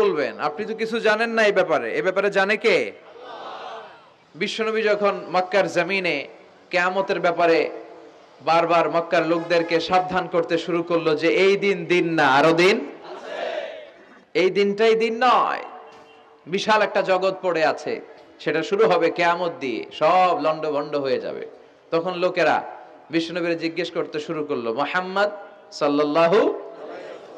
বলবেন? আপনি তো কিছু জানেন না এই ব্যাপারে। এ ব্যাপারে জানে কে? বিশ্বনবী যখন মক্কার জমিনে কেয়ামতের ব্যাপারে বারবার মক্কার লোকদেরকে সাবধান করতে শুরু করল যে এই দিন দিন না, আরও দিন? এই দিনটাই দিন নয়। বিশাল একটা জগৎ পড়ে আছে। সেটা শুরু হবে কেয়ামত দিয়ে। সব লন্ড ভন্ড হয়ে যাবে। তখন লোকেরা বিষ্ণুনবীর জিজ্ঞেস করতে শুরু করল, মোহাম্মদ সাল্লাল্লাহু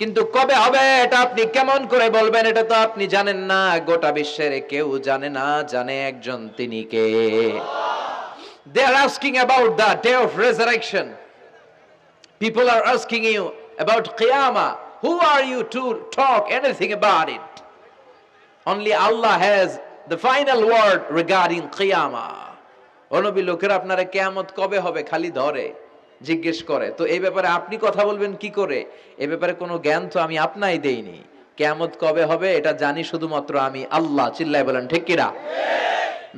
কিন্তু কবে হবে এটা আপনি কেমন করে বলবেন, এটা তো আপনি জানেন না। গোটা বিশ্বের কেউ জানে না, জানে একজন তিনি কে। They are asking about the day of resurrection people are asking you about কেয়ামা who are you to talk anything about it only Allah has the final word regarding কেয়ামা অনবি লোকের আপনারা কেয়ামত কবে হবে খালি ধরে? জিজ্ঞেস করে, তো এই ব্যাপারে আপনি কথা বলবেন কি করে? এ ব্যাপারে কোনো জ্ঞান তো আমি আপনাই দেইনি। কেয়ামত কবে হবে এটা জানি শুধুমাত্র আমি আল্লাহ। চিল্লাই বলেন, ঠিক কিনা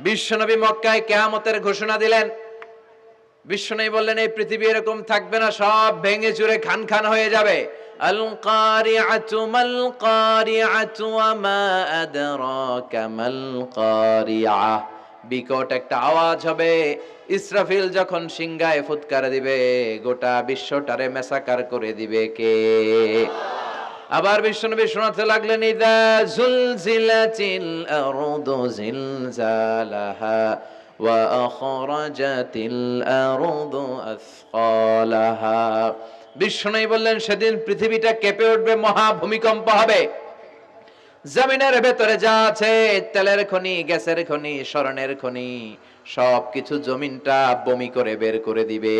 বিশ্বনবী মক্কায় কেয়ামতের ঘোষণা দিলেন। বিশ্বনবী বললেন, এই পৃথিবী এরকম থাকবে না, সব ভেঙে চুরে খান খান হয়ে যাবে। আল কারিআতু মাল মা আদরাকা মাল বিকট একটা আওয়াজ হবে। ইসরাফিল যখন সিংগায় ফুৎকার দিবে, গোটা বিশ্বটারে মেসাকার করে দিবে কে? আবার বিশ্বনবী শোনাতে লাগলেন, ইদা জুলজিলাতিল আরদু জিলজালাহা ওয়া আখরাজাতিল আরদু আসকালাহা বিশ্বনবী বললেন, সেদিন পৃথিবীটা কেঁপে উঠবে, মহা ভূমিকম্প হবে। জমিনের ভেতরে যা আছে, তেলের খনি, গ্যাসের খনি, স্বর্ণের খনি সব কিছু জমিনটা বমি করে বের করে দিবে।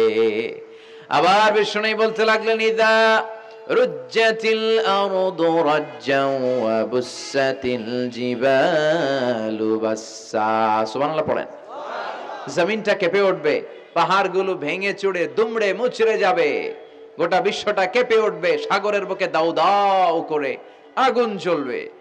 আবার বিষ্ণু বলতে লাগলেন, ইদা রুজ্জাতিল আরদু রাজ্জাও ওয়া বুসাতিল জিবালু বাসসা। সুবহানাল্লাহ পড়েন। জমিনটা কেঁপে উঠবে, পাহাড়গুলো ভেঙে চুড়ে, দুমড়ে মুচড়ে যাবে। গোটা বিশ্বটা কেঁপে উঠবে, সাগরের বুকে দাউ দাউ করে আগুন জ্বলবে।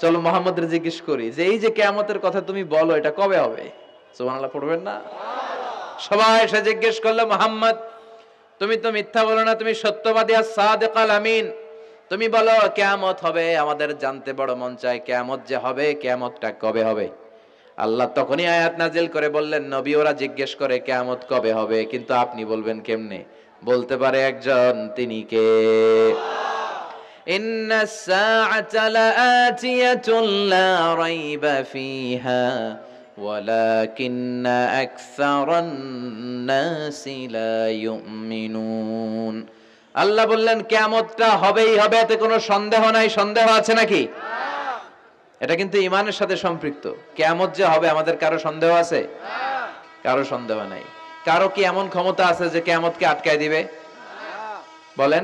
চলো মোহাম্মদের জিজ্ঞেস করি, যে এই যে কেয়ামতের কথা তুমি বলো, এটা কবে হবে? সুবহানাল্লাহ, পড়বেন না? সবাই এসে জিজ্ঞেস করল, মোহাম্মদ, তুমি তো মিথ্যা বলো না, তুমি সত্যবাদী, আর সাদেকাল আমিন। তুমি বলো, কেয়ামত হবে, আমাদের জানতে বড় মন চায়, কেয়ামত যে হবে, কেয়ামতটা কবে হবে? আল্লাহ তখনই আয়াত নাজিল করে বললেন, নবী, ওরা জিজ্ঞেস করে, কেয়ামত কবে হবে? কিন্তু আপনি বলবেন, কেমনে? বলতে পারে একজন, তিনি কে? إن الساعة لآتية لا ريب فيها ولكن أكثر الناس لا يؤمنون আল্লাহ বললেন কেয়ামতটা হবেই হবে এতে কোনো সন্দেহ নাই সন্দেহ আছে নাকি এটা কিন্তু ইমানের সাথে সম্পৃক্ত কেয়ামত যে হবে আমাদের কারো সন্দেহ আছে কারো সন্দেহ নাই কারো কি এমন ক্ষমতা আছে যে কেয়ামতকে আটকায় দিবে বলেন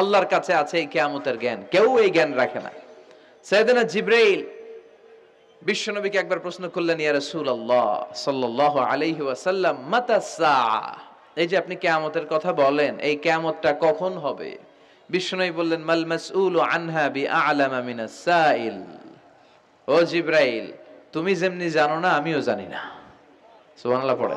আল্লাহর কাছে আছে এই কেয়ামতের জ্ঞান। কেউ এই জ্ঞান রাখে না। সাইয়েদনা জিব্রাইল বিশ্বনবীকে একবার প্রশ্ন করলেন, ইয়া রাসূলুল্লাহ সাল্লাল্লাহু আলাইহি ওয়াসাল্লাম, মাতা এই যে আপনি কিয়ামতের কথা বলেন, এই কিয়ামতটা কখন হবে? বিশ্বনবী বললেন, মাল মাসউলু আনহা বিআলামা মিনাস সাইল। ও জিব্রাইল, তুমি যেমনি জানো না, আমিও জানি না। সুবহানাল্লাহ পড়ে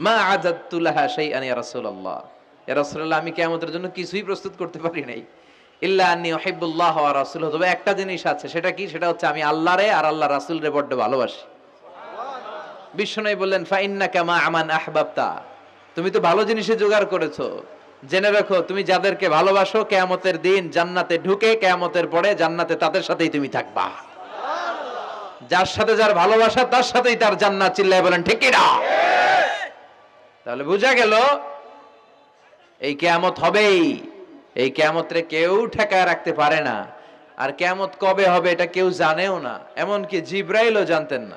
মা আ'দাত্তু লাহা শাইআন ইয়া রাসূলুল্লাহ। আমি কিয়ামতের জন্য কিছুই প্রস্তুত করতে পারি নাই। ইল্লা আন্নী ওয়া তবে একটা জিনিস আছে, সেটা কি? সেটা হচ্ছে আমি আল্লাহরে আর আল্লাহ রাসূলরে বড্ড ভালোবাসি। বিষ্ণু বললেন ফাইন্না কামা আমান আহবাবতা। তুমি তো ভালো জিনিসে জোগাড় করেছ। জেনে রাখো, তুমি যাদেরকে ভালোবাসো, কেয়ামতের দিন জান্নাতে ঢুকে, কেয়ামতের পরে জান্নাতে তাদের সাথেই তুমি থাকবা। যার সাথে যার ভালোবাসা, তার সাথেই তার জান্নাত চিল্লায় বলেন, ঠিক না? তাহলে বোঝা গেল এই কেয়ামত হবেই। এই কেয়ামতরে কেউ ঠেকায় রাখতে পারে না। আর কেয়ামত কবে হবে এটা কেউ জানেও না। এমনকি জিব্রাইলও জানতেন না।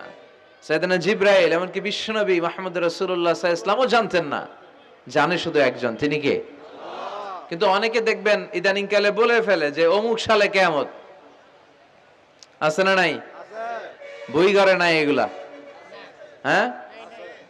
সাইদানা জিব্রাইল এমনকি বিশ্বনবী মাহমুদ রসুল্লাহ ইসলামও জানতেন না। জানে শুধু একজন তিনি কে? কিন্তু অনেকে দেখবেন ইদানিং কালে বলে ফেলে যে অমুক সালে কেয়ামত। আছে না নাই? বই ঘরে নাই এগুলা। হ্যাঁ?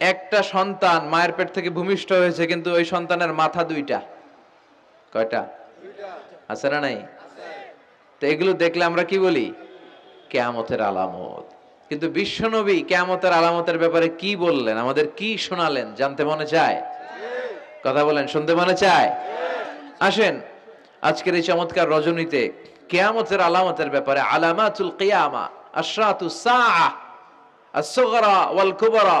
একটা সন্তান মায়ের পেট থেকে ভূমিষ্ঠ হয়েছে, কিন্তু ওই সন্তানের মাথা দুইটা। কয়টা? আছে না নাই? তো এগুলো দেখলে আমরা কি বলি? কেয়ামতের আলামত। কিন্তু বিশ্বনবী কেয়ামতের আলামতের ব্যাপারে কি বললেন? আমাদের কি শোনালেন? জানতে মনে চায়? কথা বলেন, শুনতে মনে চায়? আসেন, আজকের এই চমৎকার রজনীতে কেয়ামতের আলামতের ব্যাপারে আলামাতুল কিয়ামা, আশরাতু সাআ আসগরা ওয়াল কুবরা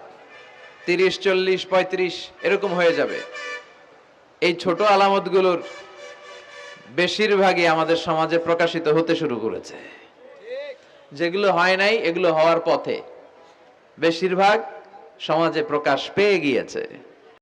তিরিশ, চল্লিশ, পঁয়ত্রিশ, এরকম হয়ে যাবে। এই ছোট আলামতগুলোর বেশিরভাগই আমাদের সমাজে প্রকাশিত হতে শুরু করেছে। যেগুলো হয় নাই, এগুলো হওয়ার পথে বেশিরভাগ সমাজে প্রকাশ পেয়ে গিয়েছে।